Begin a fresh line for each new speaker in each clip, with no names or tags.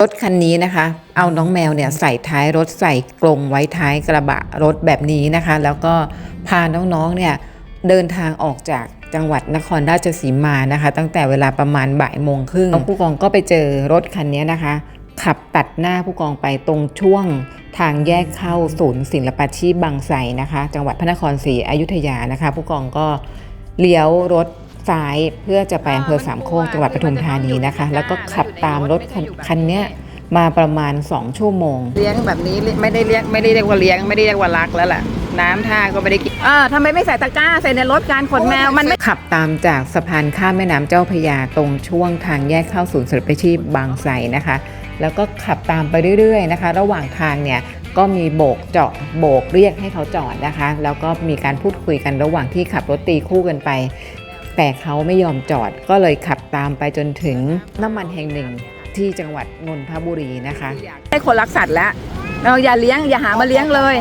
รถคันนี้นะคะ เอาน้องแมวเนี่ยใส่ท้ายรถใส่กรงไว้ท้ายกระบะรถแบบนี้นะคะ แล้วก็พาน้องๆเนี่ยเดินทางออกจากจังหวัดนครราชสีมานะคะ ตั้งแต่เวลาประมาณบ่ายโมงครึ่งผู้กองก็ไปเจอรถคันนี้นะคะ ขับตัดหน้าผู้กองไปตรงช่วงทางแยกเข้าศูนย์ศิลปาชีพบางไทรนะคะ จังหวัดพระนครศรีอยุธยานะคะ ผู้กองก็เลี้ยวรถ ซ้ายเพื่อจะไปอำเภอสามโคกจังหวัดปทุมธานีนะคะ แล้วก็ขับตามรถคันคันเนี้ยมาประมาณ 2 ชั่วโมง
เลี้ยงแบบนี้ไม่ได้เลี้ยงไม่ได้เรียกว่าเลี้ยงไม่ได้เรียกว่ารักแล้วแหละน้ำท่าก็ไม่ได้กินเออทำไมไม่ใส่ตะกร้า ใส่ในรถการขนแมว มันไม่
ขับตามจากสะพานข้ามแม่น้ำเจ้าพระยาตรงช่วงทางแยกเข้าศูนย์ศิลปาชีพบางไทรนะคะ แล้วก็ขับตามไปเรื่อยๆนะคะ ระหว่างทางเนี่ยก็มีโบกเจาะโบกเรียกให้เขาจอดนะคะ แล้วก็มีการพูดคุยกันระหว่างที่ขับรถตีคู่กันไป แต่เขาไม่ยอมจอดก็เลยขับตามไปจนถึงน้ำมันแห่งหนึ่งที่จังหวัดนนทบุรีนะคะ
ให้คนรักสัตว์แล้วเราอย่าเลี้ยงอย่าหามาเลี้ยงเลย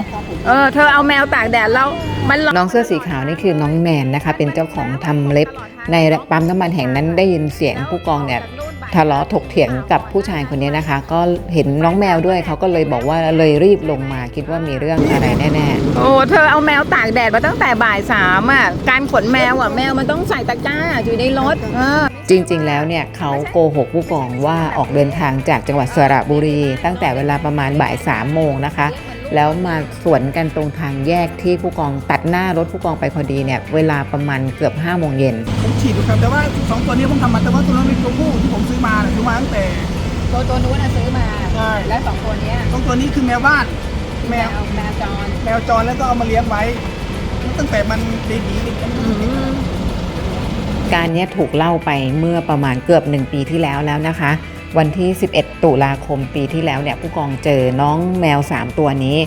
เออเธอเอาแมวตากแดดแล้วมันร้อน
น้องเสื้อสีขาวนี่คือน้องแมนนะคะ เป็นเจ้าของทำเล็บในปั๊มน้ำมันแห่งนั้นได้ยินเสียงผู้กองเนี่ย ทะเลาะถกเถียงกับผู้ชายคนนี้นะคะ ก็เห็นน้องแมวด้วยเขาก็เลยบอกว่าเลยรีบลงมาคิดว่ามีเรื่องอะไรแน่
โอ้เธอเอาแมวตากแดดมาตั้งแต่บ่ายสามอะการขนแมวอะแมวมันต้องใส่ตะกร้าอยู่ในรถเออ
ๆจริงๆ แล้วเนี่ยเขาโกหกผู้กองว่าออกเดินทางจากจังหวัดสระบุรี ตั้งแต่เวลาประมาณบ่ายสามโมงนะคะ แล้วมาสวนกันตรงทางแยกที่ผู้กองตัดหน้ารถผู้กองไปพอดีเนี่ยเวลาประมาณเกือบ5้าโมงเย็น
ผมฉีดอยู่ครับแต่ว่าสองตัวนี้ผมทำมาแต่ว่าตัวนั้นเป็นตัวผู้ที่ผมซื้อมาน่ะซื้อมาตั้งแต่
ตัวตัวนู้นนะซื้อมา
ใช่
แล้วสองตัวเนี้ย
สองตัวนี้คือแมวบ้านแมว
แมวจร
แมวจรแล้วก็เอามาเลี้ยงไว้ ตั้งแต่มันเบบีเด็กกัน
การเนี้ยถูกเล่าไปเมื่อประมาณเกือบ1ปีที่แล้วแล้วนะคะ วันที่ 11 ตุลาคมปีที่แล้วเนี่ยผู้กองเจอน้องแมว 3 ตัวนี้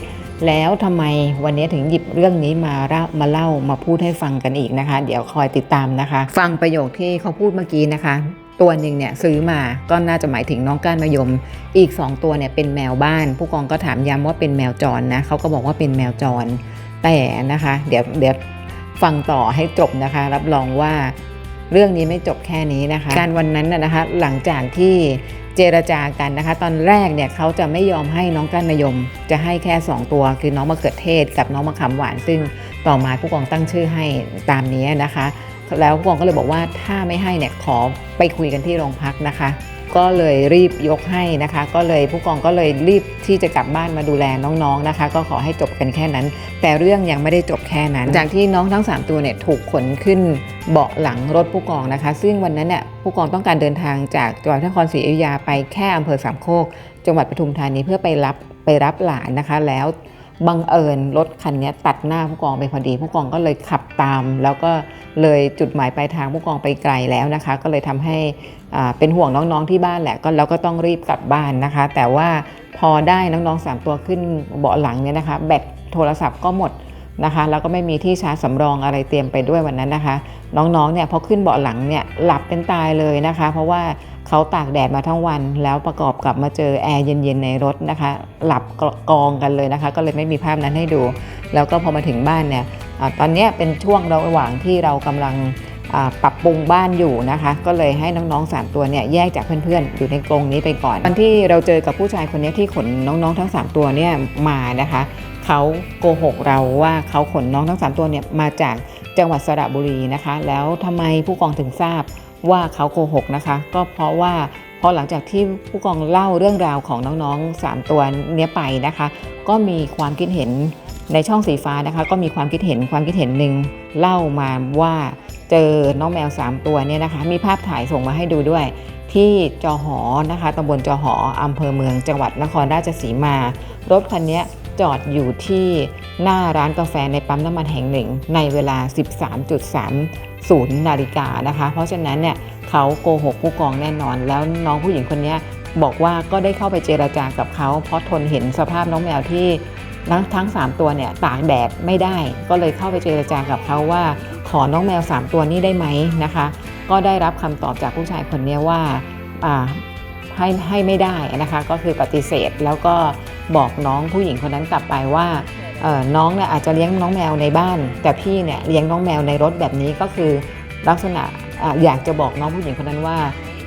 แล้วทำไมวันนี้ถึงหยิบเรื่องนี้มาเล่ามาเล่ามาพูดให้ฟังกันอีกนะคะ เดี๋ยวคอยติดตามนะคะ ฟังประโยคที่เขาพูดเมื่อกี้นะคะ ตัวหนึ่งเนี่ยซื้อมาก็น่าจะหมายถึงน้องก้านมะยม อีก 2 ตัวเนี่ยเป็นแมวบ้าน ผู้กองก็ถามย้ำว่าเป็นแมวจรนะเขาก็บอกว่าเป็นแมวจร แต่นะคะ เดี๋ยวเดี๋ยวฟังต่อให้จบนะคะ รับรองว่าเรื่องนี้ไม่จบแค่นี้นะคะ การวันนั้นนะคะหลังจากที่ เจรจากันนะคะ ตอนแรกเนี่ยเขาจะไม่ยอมให้น้องก้านมะยม จะให้แค่ 2 ตัว คือน้องมะเขือเทศกับน้องมะขามหวาน ซึ่งต่อมาผู้กองตั้งชื่อให้ตามนี้นะคะ แล้วผู้กองก็เลยบอกว่าถ้าไม่ให้เนี่ยขอไปคุยกันที่โรงพักนะคะ ก็เลยรีบยกให้นะคะ ก็เลยผู้กองก็เลยรีบที่จะกลับบ้านมาดูแลน้องๆนะคะ ก็ขอให้จบกันแค่นั้น แต่เรื่องยังไม่ได้จบแค่นั้น จากที่น้องทั้ง 3 ตัวเนี่ยถูกขนขึ้นเบาะหลังรถผู้กองนะคะ ซึ่งวันนั้นเนี่ยผู้กองต้องการเดินทางจากจังหวัดนครศรีอยุธยาไปแค่อำเภอสามโคก จังหวัดปทุมธานีเพื่อไปรับไปรับหลานนะคะแล้วบังเอิญรถคันนี้ตัดหน้าผู้กองไปพอดี ผู้กองก็เลยขับตาม แล้วก็ เลยจุดหมายปลายทางผู้กองไปไกลแล้วนะคะ ก็เลยทำให้เป็นห่วงน้องๆที่บ้านแหละก็แล้วก็ต้องรีบกลับบ้านนะคะ แต่ว่าพอได้น้องๆสามตัวขึ้นเบาะหลังเนี่ยนะคะ แบตโทรศัพท์ก็หมดนะคะ แล้วก็ไม่มีที่ชาร์จสำรองอะไรเตรียมไปด้วยวันนั้นนะคะ น้องๆเนี่ยพอขึ้นเบาะหลังเนี่ยหลับเป็นตายเลยนะคะ เพราะว่าเขาตากแดดมาทั้งวัน แล้วประกอบกับมาเจอแอร์เย็นๆในรถนะคะ หลับกองกันเลยนะคะ ก็เลยไม่มีภาพนั้นให้ดู แล้วก็พอมาถึงบ้านเนี่ย ตอนนี้เป็นช่วงระหว่างที่เรากำลังปรับปรุงบ้านอยู่นะคะ ก็เลยให้น้องๆ 3 ตัวเนี่ยแยกจากเพื่อนๆ อยู่ในกรงนี้ไปก่อนวันที่เราเจอกับผู้ชายคนนี้ที่ขนน้องๆทั้ง 3 ตัวเนี่ยมานะคะเขาโกหกเราว่าเขาขนน้องทั้ง 3 ตัวเนี่ยมาจากจังหวัดสระบุรีนะคะ แล้วทำไมผู้กองถึงทราบว่าเขาโกหกนะคะ ก็เพราะว่า พอหลังจากที่ผู้กองเล่าเรื่องราวของน้องๆ 3 ตัวเนี้ยไปนะคะ ก็มีความคิดเห็นในช่องสีฟ้านะคะ ก็มีความคิดเห็นความคิดเห็นหนึ่งเล่ามาว่าเจอน้องแมว 3 ตัวเนี่ยนะคะ มีภาพถ่ายส่งมาให้ดูด้วย ที่จอหอนะคะตำบลจอหออำเภอเมืองจังหวัดนครราชสีมา รถคันนี้จอดอยู่ที่หน้าร้านกาแฟในปั๊มน้ำมันแห่งหนึ่ง ในเวลา 13.30นาฬิกานะคะ เพราะฉะนั้นเนี่ย เขาโกหกผู้กองแน่นอน แล้วน้องผู้หญิงคนนี้บอกว่าก็ได้เข้าไปเจราจากับเขา เพราะทนเห็นสภาพน้องแมวที่ทั้งทั้ง 3 ตัวเนี่ยตากแดดไม่ได้ ก็เลยเข้าไปเจราจากับเขาว่า ขอน้องแมว 3 ตัวนี้ได้ไหมนะคะ ก็ได้รับคำตอบจากผู้ชายคนนี้ว่าให้ให้ไม่ได้นะคะก็คือปฏิเสธแล้วก็บอกน้องผู้หญิงคนนั้นกลับไปว่าน้องเนี่ยอาจจะเลี้ยงน้องแมวในบ้าน แต่พี่เนี่ยเลี้ยงน้องแมวในรถแบบนี้ก็คือลักษณะ อะอยากจะบอกน้องผู้หญิงคนนั้นว่า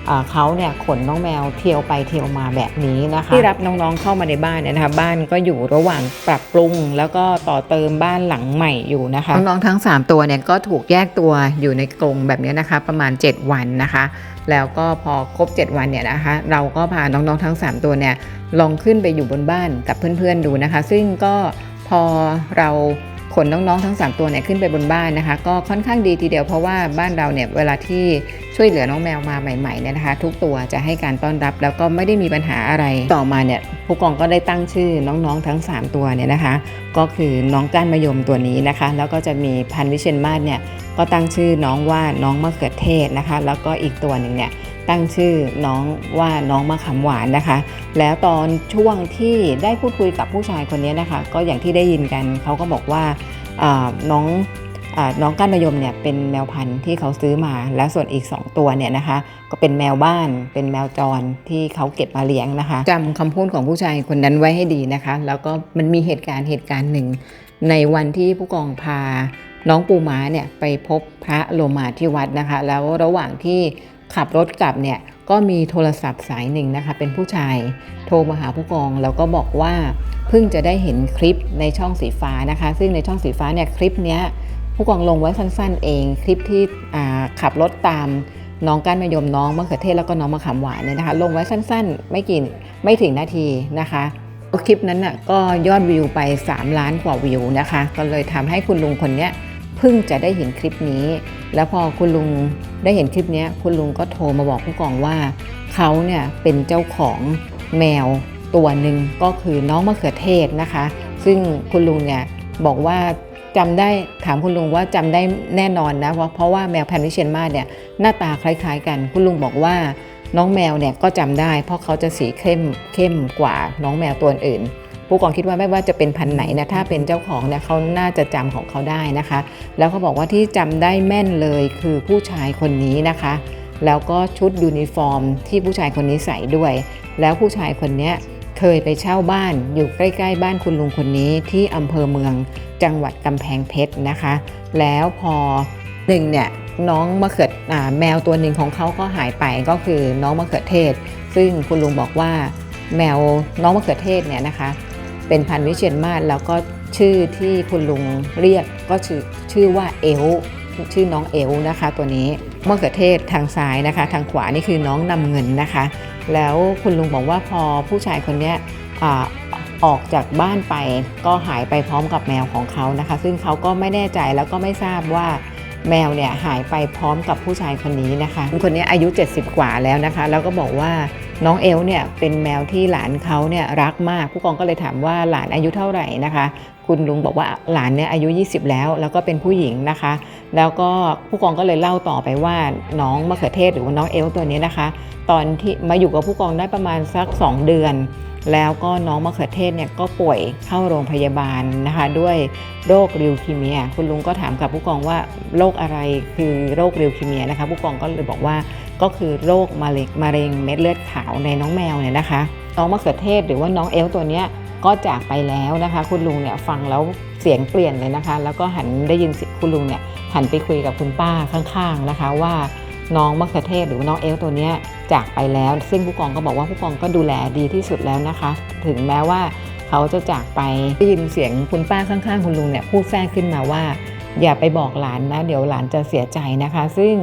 อ่าเขาเนี่ยขนน้องแมวเที่ยวไปเที่ยวมาแบบนี้นะคะที่รับน้องๆเข้ามาในบ้านเนี่ยนะคะบ้านก็อยู่ระหว่างปรับปรุง แล้วก็ต่อเติมบ้านหลังใหม่อยู่นะคะน้องๆทั้ง 3 ตัวเนี่ยก็ถูกแยกตัวอยู่ในกรงแบบนี้นะคะ ประมาณ 7 วันนะคะ แล้วก็พอครบ 7 วันเนี่ยนะคะ เราก็พาน้องๆทั้ง 3 ตัวเนี่ยลองขึ้นไปอยู่บนบ้านกับเพื่อนๆดูนะคะ ซึ่งก็พอเราข นน้องๆทั้ง 3 ตัวเนี่ยขึ้นไปบนบ้านนะคะ ก็ค่อนข้างดีทีเดียวเพราะว่าบ้านเราเนี่ยเวลาที่ช่วยเหลือน้องแมวมาใหม่ๆเนี่ยนะคะ ทุกตัวจะให้การต้อนรับแล้วก็ไม่ได้มีปัญหาอะไร ต่อมาเนี่ยผู้กองก็ได้ตั้งชื่อน้องๆทั้ง 3 ตัวเนี่ยนะคะ ก็คือน้องก้านมะยมตัวนี้นะคะ แล้วก็จะมีพันวิเชียนมาศเนี่ยก็ตั้งชื่อน้องว่าน้องมะเขือเทศนะคะ แล้วก็อีกตัวหนึ่งเนี่ย ตั้งชื่อน้องว่าน้องมะขามหวานนะคะ แล้วตอนช่วงที่ได้พูดคุยกับผู้ชายคนนี้นะคะ ก็อย่างที่ได้ยินกันเขาก็บอกว่าน้องอน้องก้านมะยมเนี่ยเป็นแมวพันธุ์ที่เขาซื้อมา และส่วนอีก 2 ตัวเนี่ยนะคะ ก็เป็นแมวบ้าน เป็นแมวจรที่เขาเก็บมาเลี้ยงนะคะจำคำพูดของผู้ชายคนนั้นไว้ให้ดีนะคะ แล้วก็มันมีเหตุการณ์เหตุการณ์หนึ่ง ในวันที่ผู้กองพาน้องปูม้าเนี่ยไปพบพระโลมาที่วัดนะคะ แล้วระหว่างที่ ขับรถกลับเนี่ยก็มีโทรศัพท์สายหนึ่งนะคะ เป็นผู้ชายโทรมาหาผู้กอง แล้วก็บอกว่าเพิ่งจะได้เห็นคลิปในช่องสีฟ้านะคะ ซึ่งในช่องสีฟ้าเนี่ยคลิปเนี้ยผู้กองลงไว้สั้นๆ เอง คลิปที่ขับรถตามน้องก้านมะยมน้องมะเขือเทศแล้วก็น้องมะขามหวานเนี่ยนะคะ ลงไว้สั้นๆ ไม่กี่ไม่ถึงนาทีนะคะคลิปนั้นน่ะก็ยอดวิวไป 3 ล้านกว่าวิวนะคะ ก็เลยทำให้คุณลุงคนเนี้ย เพิ่งจะได้เห็นคลิปนี้ แล้วพอคุณลุงได้เห็นคลิปนี้คุณลุงก็โทรมาบอกผู้กองว่า เขาเนี่ยเป็นเจ้าของแมวตัวหนึ่งก็คือน้องมะเขือเทศนะคะ ซึ่งคุณลุงเนี่ยบอกว่าจำได้ถามคุณลุงว่าจำได้แน่นอนนะเพราะเพราะว่าแมวแพนวิเชียนมาเนี่ยหน้าตาคล้าย ๆ กัน คุณลุงบอกว่าน้องแมวเนี่ยก็จำได้ เพราะเขาจะสีเข้มเข้มกว่าน้องแมวตัวอื่น ผู้กองคิดว่าไม่ว่าจะเป็นพันไหนนะถ้าเป็นเจ้าของเนี่ยเขาน่าจะจำของเขาได้นะคะ แล้วเขาบอกว่าที่จำได้แม่นเลยคือผู้ชายคนนี้นะคะ แล้วก็ชุดยูนิฟอร์ม ที่ผู้ชายคนนี้ใส่ด้วย แล้วผู้ชายคนนี้เคยไปเช่าบ้านอยู่ใกล้ๆ บ้านคุณลุงคนนี้ที่อำเภอเมืองจังหวัดกำแพงเพชรนะคะ แล้วพอหนึ่งเนี่ยน้องมะเขือแมวตัวหนึ่งของเขาก็หายไปก็คือน้องมะเขือเทศ ซึ่งคุณลุงบอกว่าแมวน้องมะเขือเทศเนี่ยนะคะ เป็นพันวิเชียนมาศแล้วก็ชื่อที่คุณลุงเรียกก็ชื่อชื่อว่าเอลชื่อน้องเอลนะคะ ตัวนี้มะเขือเทศทางซ้ายนะคะ ทางขวานี่คือน้องนำเงินนะคะ แล้วคุณลุงบอกว่าพอผู้ชายคนนี้อออกจากบ้านไปก็หายไปพร้อมกับแมวของเขานะคะ ซึ่งเขาก็ไม่แน่ใจแล้วก็ไม่ทราบว่าแมวเนี่ยหายไปพร้อมกับผู้ชายคนนี้นะคะคนนี้อายุ 70 กว่าแล้วนะคะ แล้วก็บอกว่า น้องเอลเนี่ยเป็นแมวที่หลานเขาเนี่ยรักมาก ผู้กองก็เลยถามว่าหลานอายุเท่าไหร่นะคะ คุณลุงบอกว่าหลานเนี่ยอายุ 20 แล้ว แล้วก็เป็นผู้หญิงนะคะ แล้วก็ผู้กองก็เลยเล่าต่อไปว่าน้องมะเขือเทศหรือว่าน้องเอลตัวนี้นะคะ ตอนที่มาอยู่กับผู้กองได้ประมาณสัก 2 เดือน แล้วก็น้องมะเขือเทศเนี่ยก็ป่วยเข้าโรงพยาบาลนะคะ ด้วยโรคริวคีเมีย คุณลุงก็ถามกับผู้กองว่าโรคอะไรคือโรคริวคีเมียนะคะ ผู้กองก็เลยบอกว่า ก็คือโรคมะเร็งมะเร็งเม็ดเลือดขาวในน้องแมวเนี่ยนะคะ น้องมะเขือเทศหรือว่าน้องเอลตัวเนี้ยก็จากไปแล้วนะคะ คุณลุงเนี่ยฟังแล้วเสียงเปลี่ยนเลยนะคะ แล้วก็หันได้ยินคุณลุงเนี่ยหันไปคุยกับคุณป้าข้างๆนะคะ ว่าน้องมะเขือเทศหรือว่าน้องเอลตัวเนี้ยจากไปแล้ว ซึ่งผู้กองก็บอกว่าผู้กองก็ดูแลดีที่สุดแล้วนะคะ ถึงแม้ว่าเขาจะจากไปได้ยินเสียงคุณป้าข้างๆ คุณลุงเนี่ยพูดแทรกขึ้นมาว่า อย่าไปบอกหลานนะ เดี๋ยวหลานจะเสียใจนะคะ ซึ่ง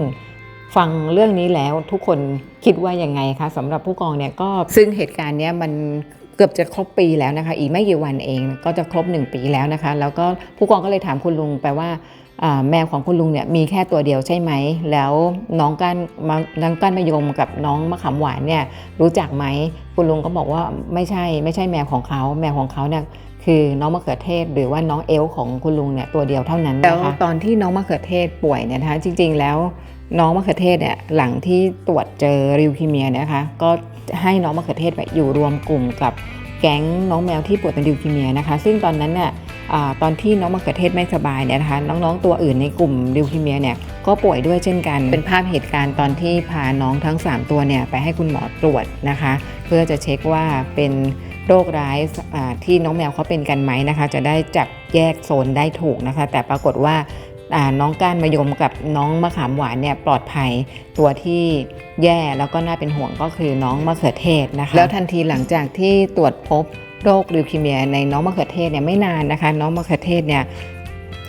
ฟังเรื่องนี้แล้วทุกคนคิดว่ายังไงคะสำหรับผู้กองเนี่ยก็ซึ่งเหตุการณ์เนี้ยมันเกือบจะครบปีแล้วนะคะ อีกไม่กี่วันเองก็จะครบ 1 ปีแล้วนะคะ แล้วก็ผู้กองก็เลยถามคุณลุงไปว่าแมวของคุณลุงเนี่ยมีแค่ตัวเดียวใช่ไหม แล้วน้องก้านมาน้องก้านมะยมกับน้องมะขามหวานเนี่ยรู้จักไหมคุณลุงก็บอกว่าไม่ใช่ไม่ใช่แมวของเขาแมวของเขาเนี่ยคือน้องมะเขือเทศ หรือว่าน้องเอลของคุณลุงเนี่ยตัวเดียวเท่านั้นนะคะแล้วตอนที่น้องมะเขือเทศป่วยเนี่ยนะคะจริงๆแล้ว น้องมะเขือเทศเนี่ยหลังที่ตรวจเจอริวคีเมียนะคะก็ให้น้องมะเขือเทศไปอยู่รวมกลุ่มกับแก๊งน้องแมวที่ป่วยเป็นริวคีเมียนะคะ ซึ่งตอนนั้นเนี่ยอตอนที่น้องมะเขือเทศไม่สบายเนี่ยนะคะ น้องๆตัวอื่นในกลุ่มลิวคีเมียเนี่ยก็ป่วยด้วยเช่นกัน เป็นภาพเหตุการณ์ตอนที่พาน้องทั้ง 3 ตัวเนี่ยไปให้คุณหมอตรวจนะคะ เพื่อจะเช็คว่าเป็นโรคร้ายที่น้องแมวเขาเป็นกันไหมนะคะ จะได้จับแยกโซนได้ถูกนะคะ แต่ปรากฏว่า น้องก้านมะยมกับน้องมะขามหวานเนี่ยปลอดภัยตัวที่แย่แล้วก็น่าเป็นห่วงก็คือน้องมะเขือเทศนะคะแล้วทันทีหลังจากที่ตรวจพบโรคลิวคีเมียในน้องมะเขือเทศเนี่ยไม่นานนะคะ น้องมะเขือเทศเนี่ย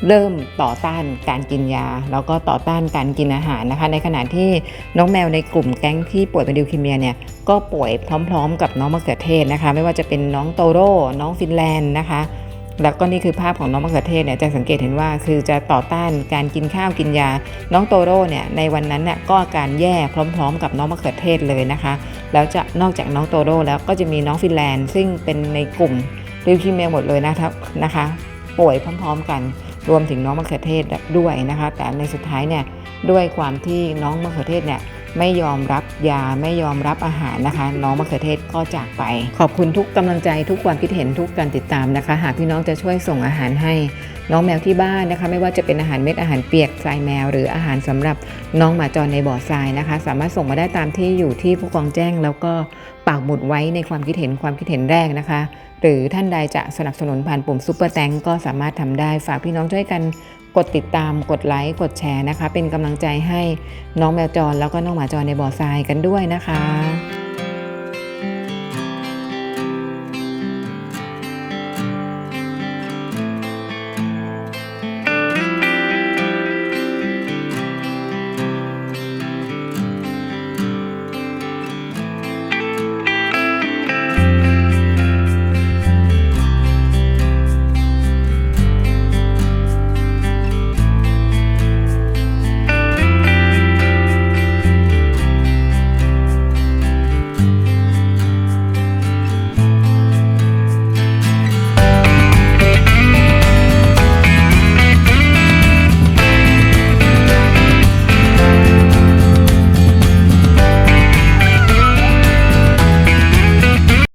เริ่มต่อต้านการกินยา แล้วก็ต่อต้านการกินอาหารนะคะ ในขณะที่น้องแมวในกลุ่มแก๊งที่ป่วยเป็นลิวคีเมียเนี่ยก็ป่วยพร้อม ๆ กับน้องมะเขือเทศนะคะ ไม่ว่าจะเป็นน้องโตโร่น้องฟินแลนด์นะคะ แล้วก็นี่คือภาพของน้องมะเขือเทศเนี่ยจะสังเกตเห็นว่าคือจะต่อต้านการกินข้าวกินยา น้องโตโร่เนี่ยในวันนั้นเนี่ยก็อาการแย่พร้อม ๆ กับน้องมะเขือเทศเลยนะคะแล้วจะนอกจากน้องโตโร่แล้วก็จะมีน้องฟินแลนด์ ซึ่งเป็นในกลุ่มลิวคีเมียหมดเลยนะครับนะคะ ป่วยพร้อม ๆ กันรวมถึงน้องมะเขือเทศด้วยนะคะ แต่ในสุดท้ายเนี่ยด้วยความที่น้องมะเขือเทศเนี่ย ไม่ยอมรับยาไม่ยอมรับอาหารนะคะ น้องมะเขือเทศก็จากไป ขอบคุณทุกกำลังใจทุกความคิดเห็นทุกการติดตามนะคะ หากพี่น้องจะช่วยส่งอาหารให้น้องแมวที่บ้านนะคะ ไม่ว่าจะเป็นอาหารเม็ดอาหารเปียกทรายแมว หรืออาหารสำหรับน้องหมาจรในบ่อทรายนะคะ สามารถส่งมาได้ตามที่อยู่ที่ผู้กองแจ้ง แล้วก็ปากหมุดไว้ในความคิดเห็นความคิดเห็นแรกนะคะ หรือท่านใดจะสนับสนุนผ่านปุ่มซุปเปอร์แตงก็สามารถทำได้ฝากพี่น้องช่วยกันกดติดตามกดไลค์กดแชร์นะคะ เป็นกำลังใจให้น้องแมวจรแล้วก็น้องหมาจรในบ่อทรายกันด้วยนะคะ